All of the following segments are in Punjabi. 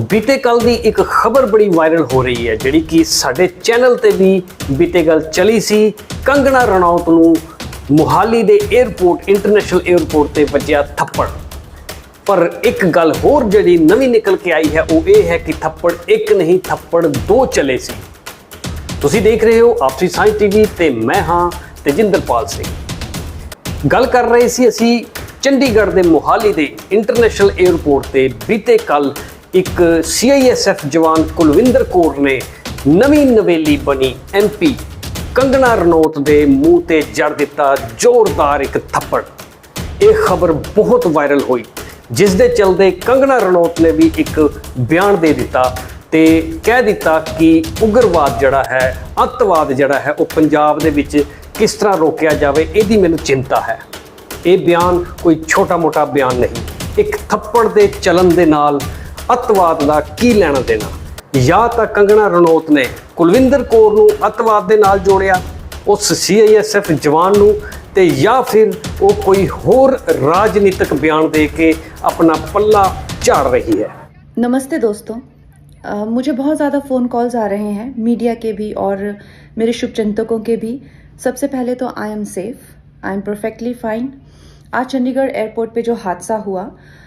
ਬੀਤੇ ਕੱਲ ਦੀ ਇੱਕ ਖਬਰ ਬੜੀ ਵਾਇਰਲ ਹੋ ਰਹੀ ਹੈ, ਜਿਹੜੀ ਕਿ ਸਾਡੇ ਚੈਨਲ ਤੇ ਵੀ ਬੀਤੇ ਗੱਲ ਚਲੀ ਸੀ। ਕੰਗਣਾ ਰਣੌਤ ਨੂੰ ਮੁਹਾਲੀ ਦੇ 에어ਪੋਰਟ ਇੰਟਰਨੈਸ਼ਨਲ 에어ਪੋਰਟ ਤੇ ਵੱਜਿਆ ਥੱਪੜ। ਪਰ ਇੱਕ ਗੱਲ ਹੋਰ ਜਿਹੜੀ ਨਵੀਂ ਨਿਕਲ ਕੇ ਆਈ ਹੈ, ਉਹ ਇਹ ਹੈ ਕਿ ਥੱਪੜ ਇੱਕ ਨਹੀਂ, ਥੱਪੜ ਦੋ ਚਲੇ ਸੀ। ਤੁਸੀਂ ਦੇਖ ਰਹੇ ਹੋ ਆਪਸੀ ਸਾਂਝ ਟੀਵੀ ਤੇ ਮੈਂ ਹਾਂ ਤੇਜਿੰਦਰਪਾਲ ਸਿੰਘ। ਗੱਲ ਕਰ ਰਹੇ ਸੀ ਅਸੀਂ ਚੰਡੀਗੜ੍ਹ ਦੇ ਮੁਹਾਲੀ ਦੇ ਇੰਟਰਨੈਸ਼ਨਲ 에어ਪੋਰਟ ਤੇ। ਬੀਤੇ ਕੱਲ ਇੱਕ ਸੀਆਈਐਸਐਫ ਜਵਾਨ ਕੁਲਵਿੰਦਰ ਕੌਰ ਨੇ ਨਵੀਂ ਨਵੇਲੀ ਬਣੀ ਐਮਪੀ ਕੰਗਣਾ ਰਣੌਤ ਦੇ ਮੂੰਹ ਤੇ ਜੜ ਦਿੱਤਾ ਜ਼ੋਰਦਾਰ ਇੱਕ ਥੱਪੜ। ਇਹ ਖਬਰ ਬਹੁਤ ਵਾਇਰਲ ਹੋਈ, ਜਿਸ ਦੇ ਚਲਦੇ ਕੰਗਣਾ ਰਣੌਤ ਨੇ ਵੀ ਇੱਕ ਬਿਆਨ ਦੇ ਦਿੱਤਾ ਤੇ ਕਹਿ ਦਿੱਤਾ ਕਿ ਉਗਰਵਾਦ ਜਿਹੜਾ ਹੈ, ਅੱਤਵਾਦ ਜਿਹੜਾ ਹੈ, ਉਹ ਪੰਜਾਬ ਦੇ ਵਿੱਚ ਕਿਸ ਤਰ੍ਹਾਂ ਰੋਕਿਆ ਜਾਵੇ, ਇਹਦੀ ਮੈਨੂੰ ਚਿੰਤਾ ਹੈ। ਇਹ ਬਿਆਨ ਕੋਈ ਛੋਟਾ-ਮੋਟਾ ਬਿਆਨ ਨਹੀਂ। ਇੱਕ ਥੱਪੜ ਦੇ ਚਲਨ ਦੇ ਨਾਲ ਅੱਤਵਾਦ ਦਾ ਕੀ ਲੈਣਾ ਦੇਣਾ ਜਾਂ ਤਾਂ ਕੰਗਣਾ ਰਣੌਤ ਨੇ ਕੁਲਵਿੰਦਰ ਕੌਰ ਨੂੰ ਅੱਤਵਾਦ ਦੇ ਨਾਲ ਜੋੜਿਆ ਉਸ ਸੀਆਈਐਸਐਫ ਜਵਾਨ ਨੂੰ ਤੇ ਜਾਂ ਫਿਰ ਉਹ ਕੋਈ ਹੋਰ ਰਾਜਨੀਤਿਕ ਬਿਆਨ ਦੇ ਕੇ ਆਪਣਾ ਪੱਲਾ ਝਾੜ ਰਹੀ ਹੈ नमस्ते दोस्तों अ, मुझे बहुत ज़्यादा फ़ोन कॉल्स आ रहे हैं मीडिया के भी और मेरे शुभचिंतकों के भी सबसे पहले तो I am safe I am perfectly fine आज चंडीगढ़ एयरपोर्ट पे जो हादसा हुआ अ,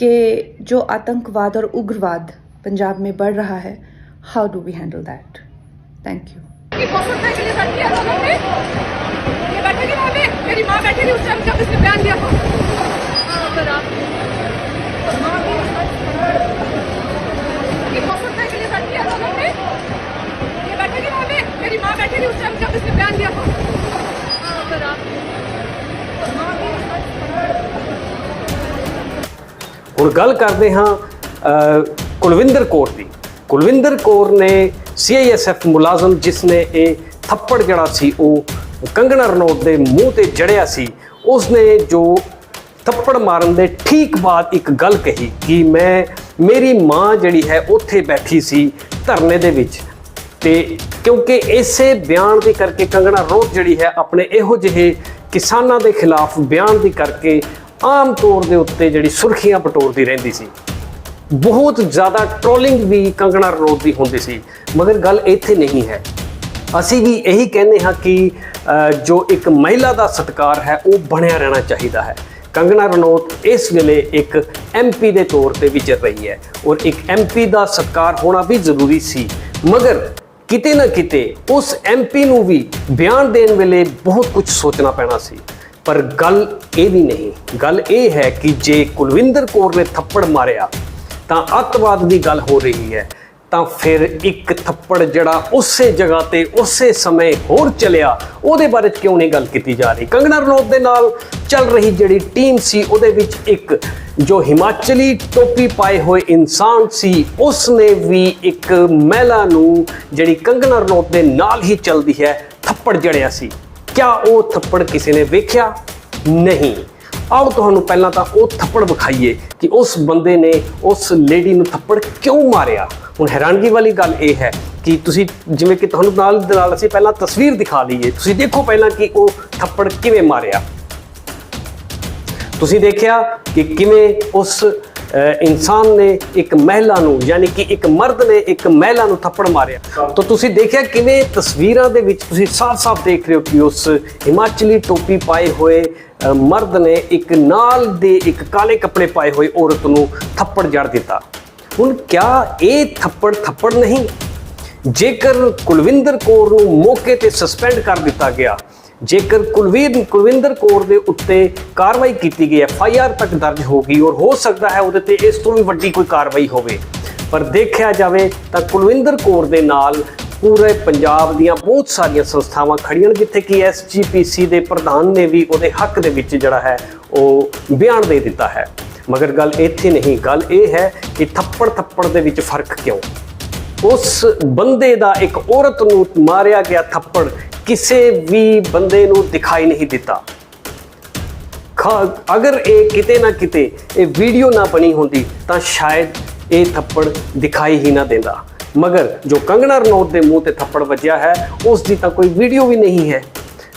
कि जो आतंकवाद और उग्रवाद पंजाब में बढ़ रहा है how do we handle that thank you मेरी माँ बैठी थी उस टाइम जब इसने बयान दिया था। ਹੁਣ ਗੱਲ ਕਰਦੇ ਹਾਂ ਕੁਲਵਿੰਦਰ ਕੌਰ ਦੀ। ਕੁਲਵਿੰਦਰ ਕੌਰ ਨੇ ਸੀਆਈਐਸਐਫ ਮੁਲਾਜ਼ਮ ਜਿਸ ਨੇ ਇਹ ਥੱਪੜ ਜਿਹੜਾ ਸੀ, ਉਹ ਕੰਗਣਾ ਰਣੌਤ ਦੇ ਮੂੰਹ ਤੇ ਜੜਿਆ ਸੀ, ਉਸ ਨੇ ਜੋ ਥੱਪੜ ਮਾਰਨ ਦੇ ਠੀਕ ਬਾਅਦ ਇੱਕ ਗੱਲ ਕਹੀ ਕਿ ਮੈਂ, ਮੇਰੀ ਮਾਂ ਜਿਹੜੀ ਹੈ ਉੱਥੇ ਬੈਠੀ ਸੀ ਧਰਨੇ ਦੇ ਵਿੱਚ। ਤੇ ਕਿਉਂਕਿ ਇਸੇ ਬਿਆਨ ਦੇ ਕਰਕੇ ਕੰਗਣਾ ਰਣੌਤ ਜਿਹੜੀ ਹੈ ਆਪਣੇ ਇਹੋ ਜਿਹੇ ਕਿਸਾਨਾਂ ਦੇ ਖਿਲਾਫ ਬਿਆਨ ਦੀ ਕਰਕੇ ਆਮ ਤੌਰ ਦੇ ਉੱਤੇ ਜਿਹੜੀ ਸੁਰਖੀਆਂ ਪਟੋਰਦੀ ਰਹਿੰਦੀ ਸੀ, ਬਹੁਤ ਜ਼ਿਆਦਾ ਟ੍ਰੋਲਿੰਗ ਵੀ ਕੰਗਣਾ ਰਣੌਤ ਦੀ ਹੁੰਦੀ ਸੀ, ਮਗਰ ਗੱਲ ਇੱਥੇ ਨਹੀਂ ਹੈ। ਅਸੀਂ ਵੀ ਇਹੀ ਕਹਿੰਦੇ ਹਾਂ ਕਿ ਜੋ ਇੱਕ ਮਹਿਲਾ ਦਾ ਸਤਕਾਰ ਹੈ, ਉਹ ਬਣਿਆ ਰਹਿਣਾ ਚਾਹੀਦਾ ਹੈ। ਕੰਗਣਾ ਰਣੌਤ ਇਸ ਵੇਲੇ ਇੱਕ ਐਮਪੀ ਦੇ ਤੌਰ ਤੇ ਵਿਚਰ ਰਹੀ ਹੈ ਔਰ ਇੱਕ ਐਮਪੀ ਦਾ ਸਤਕਾਰ ਹੋਣਾ ਵੀ ਜ਼ਰੂਰੀ ਸੀ। ਮਗਰ ਕਿਤੇ ਨਾ ਕਿਤੇ ਉਸ ਐਮਪੀ ਨੂੰ ਵੀ ਬਿਆਨ ਦੇਣ ਵੇਲੇ ਬਹੁਤ ਕੁਝ ਸੋਚਣਾ ਪੈਣਾ ਸੀ। ਪਰ ਗੱਲ ਇਹ ਵੀ ਨਹੀਂ। ਗੱਲ ਇਹ ਹੈ ਕਿ ਜੇ ਕੁਲਵਿੰਦਰ ਕੌਰ ਨੇ ਥੱਪੜ ਮਾਰਿਆ, ਤਾਂ ਅੱਤਵਾਦ ਦੀ ਗੱਲ ਹੋ ਰਹੀ ਹੈ। ਤਾਂ ਫਿਰ ਇੱਕ ਥੱਪੜ ਜਿਹੜਾ ਉਸੇ ਜਗ੍ਹਾ ਤੇ, ਉਸੇ ਸਮੇਂ ਹੋਰ ਚੱਲਿਆ। ਉਹਦੇ ਬਾਰੇ ਕਿਉਂ ਨਹੀਂ ਗੱਲ ਕੀਤੀ ਜਾ ਰਹੀ? ਕੰਗਨਾ ਰਣੌਤ ਦੇ ਨਾਲ ਚੱਲ ਰਹੀ ਜਿਹੜੀ ਟੀਮ ਸੀ, ਉਹਦੇ ਵਿੱਚ ਇੱਕ ਜੋ ਹਿਮਾਚਲੀ ਟੋਪੀ ਪਾਏ ਹੋਏ ਇਨਸਾਨ ਸੀ ਉਸ ਨੇ ਵੀ ਇੱਕ ਮਹਿਲਾ ਨੂੰ ਜਿਹੜੀ ਕੰਗਨਾ ਰਣੌਤ ਦੇ ਨਾਲ ਹੀ ਚੱਲਦੀ ਹੈ, ਥੱਪੜ ਜੜਿਆ ਸੀ। ਕਿਆ ਉਹ ਥੱਪੜ ਕਿਸੇ ਨੇ ਵੇਖਿਆ? ਨਹੀਂ। ਆਓ ਤੁਹਾਨੂੰ ਪਹਿਲਾਂ ਤਾਂ ਉਹ ਥੱਪੜ ਵਿਖਾਈਏ ਕਿ ਉਸ ਬੰਦੇ ਨੇ ਉਸ ਲੇਡੀ ਨੂੰ ਥੱਪੜ ਕਿਉਂ ਮਾਰਿਆ? ਹੁਣ ਹੈਰਾਨਗੀ ਵਾਲੀ ਗੱਲ ਇਹ ਹੈ ਕਿ ਤੁਸੀਂ ਜਿਵੇਂ ਕਿ ਤੁਹਾਨੂੰ ਨਾਲ ਨਾਲ ਅਸੀਂ ਪਹਿਲਾਂ ਤਸਵੀਰ ਦਿਖਾ ਲਈਏ। ਤੁਸੀਂ ਦੇਖੋ ਪਹਿਲਾਂ ਕਿ ਉਹ ਥੱਪੜ ਕਿਵੇਂ ਮਾਰਿਆ। ਤੁਸੀਂ ਦੇਖਿਆ ਕਿ ਕਿਵੇਂ ਉਸ ਇਨਸਾਨ ਨੇ ਇੱਕ ਮਹਿਲਾ ਨੂੰ ਯਾਨੀ ਕਿ ਇੱਕ ਮਰਦ ਨੇ ਇੱਕ ਮਹਿਲਾ ਨੂੰ ਥੱਪੜ ਮਾਰਿਆ। ਤਾਂ ਤੁਸੀਂ ਦੇਖਿਆ ਕਿਵੇਂ ਤਸਵੀਰਾਂ ਦੇ ਵਿੱਚ ਤੁਸੀਂ ਸਾਫ਼-ਸਾਫ਼ ਦੇਖ ਰਹੇ ਹੋ ਕਿ ਉਸ ਹਿਮਾਚਲੀ ਟੋਪੀ ਪਾਏ ਹੋਏ ਅ, ਮਰਦ ਨੇ ਇੱਕ ਨਾਲ ਦੇ ਇੱਕ ਕਾਲੇ ਕੱਪੜੇ ਪਾਏ ਹੋਏ ਔਰਤ ਨੂੰ ਥੱਪੜ ਜੜ ਦਿੱਤਾ। ਹੁਣ ਕਿਆ ਇਹ ਥੱਪੜ ਥੱਪੜ ਨਹੀਂ? ਜੇਕਰ ਕੁਲਵਿੰਦਰ ਕੌਰ ਨੂੰ ਮੌਕੇ ਤੇ ਸਸਪੈਂਡ ਕਰ ਦਿੱਤਾ ਗਿਆ ਜੇਕਰ ਕੁਲਵੀਰ ਕੁਲਵਿੰਦਰ ਕੌਰ ਦੇ ਉੱਤੇ ਕਾਰਵਾਈ ਕੀਤੀ ਗਈ, ਐਫ ਆਈ ਆਰ ਤੱਕ ਦਰਜ ਹੋ ਗਈ ਔਰ ਹੋ ਸਕਦਾ ਹੈ ਉਹਦੇ ਤੇ ਇਸ ਤੋਂ ਵੀ ਵੱਡੀ ਕੋਈ ਕਾਰਵਾਈ ਹੋਵੇ। ਪਰ ਦੇਖਿਆ ਜਾਵੇ ਤਾਂ ਕੁਲਵਿੰਦਰ ਕੌਰ ਦੇ ਨਾਲ ਪੂਰੇ ਪੰਜਾਬ ਦੀਆਂ ਬਹੁਤ ਸਾਰੀਆਂ ਸੰਸਥਾਵਾਂ ਖੜੀਆਂ ਜਿੱਥੇ ਕਿ ਐਸਜੀਪੀਸੀ ਦੇ ਪ੍ਰਧਾਨ ਨੇ ਵੀ ਉਹਦੇ ਹੱਕ ਦੇ ਵਿੱਚ ਜਿਹੜਾ ਹੈ ਉਹ ਬਿਆਨ ਦੇ ਦਿੱਤਾ ਹੈ। ਮਗਰ ਗੱਲ ਇੱਥੇ ਨਹੀਂ, ਗੱਲ ਇਹ ਹੈ ਕਿ ਥੱਪੜ ਥੱਪੜ ਦੇ ਵਿੱਚ ਫ਼ਰਕ ਕਿਉਂ? ਉਸ ਬੰਦੇ ਦਾ ਇੱਕ ਔਰਤ ਨੂੰ ਮਾਰਿਆ ਗਿਆ ਥੱਪੜ ਕਿਸੇ ਵੀ ਬੰਦੇ ਨੂੰ ਦਿਖਾਈ ਨਹੀਂ ਦਿੱਤਾ। ਖਾ- ਅਗਰ ਇਹ ਕਿਤੇ ਨਾ ਕਿਤੇ ਇਹ ਵੀਡੀਓ ਨਾ ਬਣੀ ਹੁੰਦੀ, ਤਾਂ ਸ਼ਾਇਦ ਇਹ ਥੱਪੜ ਦਿਖਾਈ ਹੀ ਨਾ ਦਿੰਦਾ। ਮਗਰ ਜੋ ਕੰਗਣਾ ਰਣੌਤ ਦੇ ਮੂੰਹ ਤੇ ਥੱਪੜ ਵੱਜਿਆ ਹੈ, ਉਸ ਦੀ ਤਾਂ ਕੋਈ ਵੀਡੀਓ ਵੀ ਨਹੀਂ ਹੈ।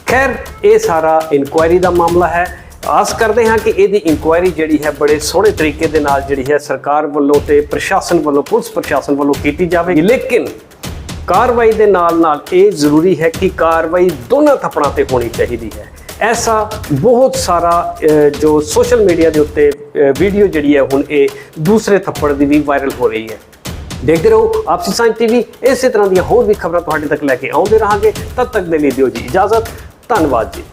ਖੈਰ, ਇਹ ਸਾਰਾ ਇਨਕੁਆਇਰੀ ਦਾ ਮਾਮਲਾ ਹੈ। ਆਸ ਕਰਦੇ ਹਾਂ ਕਿ ਇਹਦੀ ਇਨਕੁਆਇਰੀ ਜਿਹੜੀ ਹੈ ਬੜੇ ਸੋਹਣੇ ਤਰੀਕੇ ਦੇ ਨਾਲ ਜਿਹੜੀ ਹੈ ਸਰਕਾਰ ਵੱਲੋਂ ਤੇ ਪ੍ਰਸ਼ਾਸਨ ਵੱਲੋਂ, ਪੁਲਿਸ ਪ੍ਰਸ਼ਾਸਨ ਵੱਲੋਂ ਕੀਤੀ ਜਾਵੇਗੀ। ਲੇਕਿਨ ਕਾਰਵਾਈ ਦੇ ਨਾਲ ਨਾਲ ਇਹ ਜ਼ਰੂਰੀ ਹੈ ਕਿ ਕਾਰਵਾਈ ਦੋਨਾਂ ਥੱਪੜਾਂ ਤੇ ਹੋਣੀ ਚਾਹੀਦੀ ਹੈ। ਐਸਾ ਬਹੁਤ ਸਾਰਾ ਜੋ ਸੋਸ਼ਲ ਮੀਡੀਆ ਦੇ ਉੱਤੇ ਵੀਡੀਓ ਜਿਹੜੀ ਹੈ ਹੁਣ ਇਹ ਦੂਸਰੇ ਥੱਪੜ ਦੀ ਵੀ ਵਾਇਰਲ ਹੋ ਰਹੀ ਹੈ। ਦੇਖਦੇ ਰਹੋ, ਆਪਸੀ ਸਾਇੰਸ ਟੀਵੀ, ਇਸੇ ਤਰ੍ਹਾਂ ਦੀਆਂ ਹੋਰ ਵੀ ਖਬਰਾਂ ਤੁਹਾਡੇ ਤੱਕ ਲੈ ਕੇ ਆਉਂਦੇ ਰਹਾਂਗੇ। ਤਦ ਤੱਕ ਦੇ ਲਈ ਦਿਓ ਜੀ ਇਜਾਜ਼ਤ। ਧੰਨਵਾਦ ਜੀ।